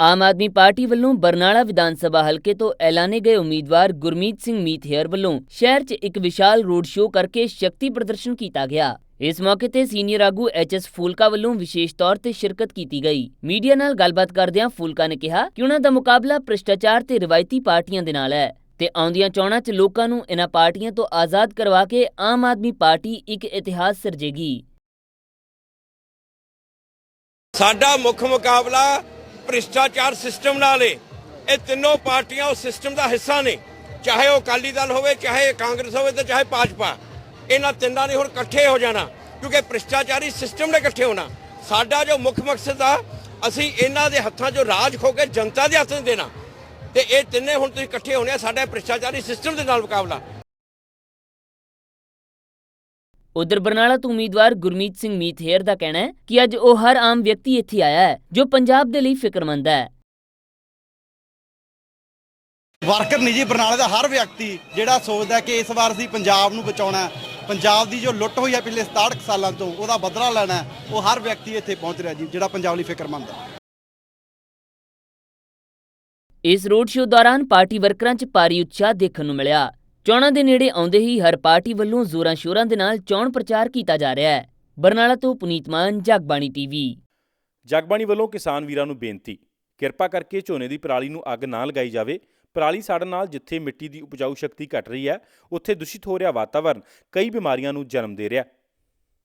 Aam Aadmi party ਵੱਲੋਂ ਬਰਨਾਲਾ ਵਿਧਾਨ ਸਭਾ ਹਲਕੇ ਤੋਂ ਐਲਾਨੇ ਗਏ ਉਮੀਦਵਾਰ ਗੁਰਮੀਤ ਸਿੰਘ ਮੀਤਹਿਰ ਵੱਲੋਂ ਸ਼ਹਿਰ 'ਚ ਇੱਕ ਵਿਸ਼ਾਲ ਰੋਡ ਸ਼ੋਅ ਕਰਕੇ ਸ਼ਕਤੀ ਪ੍ਰਦਰਸ਼ਨ ਕੀਤਾ ਗਿਆ। ਇਸ ਮੌਕੇ ਤੇ ਸੀਨੀਅਰ ਆਗੂ ਐਚਐਸ ਫੂਲਕਾ ਵੱਲੋਂ ਵਿਸ਼ੇਸ਼ ਤੌਰ ਤੇ ਸ਼ਿਰਕਤ ਕੀਤੀ ਗਈ। ਮੀਡੀਆ ਨਾਲ ਗੱਲਬਾਤ ਕਰਦਿਆਂ ਫੂਲਕਾ ਨੇ ਕਿਹਾ ਕਿ ਉਹਨਾਂ ਦਾ ਮੁਕਾਬਲਾ ਭ੍ਰਿਸ਼ਟਾਚਾਰ ਤੇ ਰਿਵਾਇਤੀ ਪਾਰਟੀਆਂ ਦੇ ਨਾਲ ਹੈ ਤੇ ਆਉਂਦੀਆਂ ਚੋਣਾਂ 'ਚ ਲੋਕਾਂ ਨੂੰ ਇਹਨਾਂ ਪਾਰਟੀਆਂ ਤੋਂ ਆਜ਼ਾਦ ਕਰਵਾ ਕੇ ਆਮ ਆਦਮੀ ਪਾਰਟੀ ਇੱਕ ਇਤਿਹਾਸ ਸਿਰਜੇਗੀ। ਸਾਡਾ ਮੁੱਖ ਮੁਕਾਬਲਾ ਭ੍ਰਿਸ਼ਟਾਚਾਰ ਸਿਸਟਮ ਨਾਲ ਏ। ਇਹ ਤਿੰਨੋਂ ਪਾਰਟੀਆਂ ਉਸ ਸਿਸਟਮ ਦਾ ਹਿੱਸਾ ਨੇ। ਚਾਹੇ ਉਹ ਅਕਾਲੀ ਦਲ ਹੋਵੇ, ਚਾਹੇ ਕਾਂਗਰਸ ਹੋਵੇ ਤੇ ਚਾਹੇ ਭਾਜਪਾ। ਇਹਨਾਂ ਤਿੰਨਾਂ ਨੇ ਹੁਣ ਇਕੱਠੇ ਹੋ ਜਾਣਾ, ਕਿਉਂਕਿ ਭ੍ਰਿਸ਼ਟਾਚਾਰੀ ਸਿਸਟਮ ਨੇ ਇਕੱਠੇ ਹੋਣਾ। ਸਾਡਾ ਜੋ ਮੁੱਖ ਮਕਸਦ ਆ, ਅਸੀਂ ਇਹਨਾਂ ਦੇ ਹੱਥਾਂ 'ਚੋਂ ਰਾਜ ਖੋ ਕੇ ਜਨਤਾ ਦੇ ਹੱਥ 'ਚ ਦੇਣਾ। ਤੇ ਇਹ ਤਿੰਨੇ ਹੁਣ ਤੁਸੀਂ ਇਕੱਠੇ ਹੋਣੇ ਆ, ਸਾਡਾ ਭ੍ਰਿਸ਼ਟਾਚਾਰੀ ਸਿਸਟਮ ਦੇ ਨਾਲ ਮੁਕਾਬਲਾ। ਉਧਰ ਬਰਨਾਲਾ ਤੋਂ ਉਮੀਦਵਾਰ ਗੁਰਮੀਤ ਸਿੰਘ ਮੀਤਹੇਰ ਦਾ ਕਹਿਣਾ ਹੈ ਕਿ ਅੱਜ ਉਹ ਹਰ ਆਮ ਵਿਅਕਤੀ ਇੱਥੇ ਆਇਆ ਹੈ ਜੋ ਪੰਜਾਬ ਦੇ ਲਈ ਫਿਕਰਮੰਦ ਹੈ। ਵਰਕਰ ਨਹੀਂ ਜੀ ਬਰਨਾਲੇ ਦਾ ਹਰ ਵਿਅਕਤੀ ਜਿਹੜਾ ਸੋਚਦਾ ਕਿ ਇਸ ਵਾਰ ਅਸੀਂ ਪੰਜਾਬ ਨੂੰ ਬਚਾਉਣਾ ਹੈ ਪੰਜਾਬ ਦੀ ਜੋ ਲੁੱਟ ਹੋਈ ਹੈ ਪਿਛਲੇ 67 ਕੁ ਸਾਲਾਂ ਤੋਂ ਉਹਦਾ ਬਦਲਾ ਲੈਣਾ ਹੈ, ਉਹ ਹਰ ਵਿਅਕਤੀ ਇੱਥੇ ਪਹੁੰਚ ਰਿਹਾ ਜੀ ਜਿਹੜਾ ਪੰਜਾਬ ਲਈ ਫਿਕਰਮੰਦ ਹੈ। ਇਸ ਰੋਡ ਸ਼ੋਅ ਦੌਰਾਨ ਪਾਰਟੀ ਵਰਕਰਾਂ 'ਚ ਭਾਰੀ ਉਤਸ਼ਾਹ ਦੇਖਣ ਨੂੰ ਮਿਲਿਆ। ਚੋਣਾਂ ਦੇ ਨੇੜੇ ਆਉਂਦੇ ਹੀ ਹਰ ਪਾਰਟੀ ਵੱਲੋਂ ਜ਼ੋਰਾਂ ਸ਼ੋਰਾਂ ਦੇ ਨਾਲ ਚੋਣ ਪ੍ਰਚਾਰ ਕੀਤਾ ਜਾ ਰਿਹਾ ਹੈ। ਬਰਨਾਲਾ ਤੋਂ ਪੁਨੀਤ ਮਾਨ, ਜਗਬਾਣੀ ਟੀਵੀ। ਜਗਬਾਣੀ ਵੱਲੋਂ ਕਿਸਾਨ ਵੀਰਾਂ ਨੂੰ ਬੇਨਤੀ, ਕਿਰਪਾ ਕਰਕੇ ਝੋਨੇ ਦੀ ਪਰਾਲੀ ਨੂੰ ਅੱਗ ਨਾ ਲਗਾਈ ਜਾਵੇ। ਪਰਾਲੀ ਸਾੜਨ ਨਾਲ ਜਿੱਥੇ ਮਿੱਟੀ ਦੀ ਉਪਜਾਊ ਸ਼ਕਤੀ ਘਟ ਰਹੀ ਹੈ, ਉੱਥੇ ਦੂਸ਼ਿਤ ਹੋ ਰਿਹਾ ਵਾਤਾਵਰਣ ਕਈ ਬਿਮਾਰੀਆਂ ਨੂੰ ਜਨਮ ਦੇ ਰਿਹਾ ਹੈ।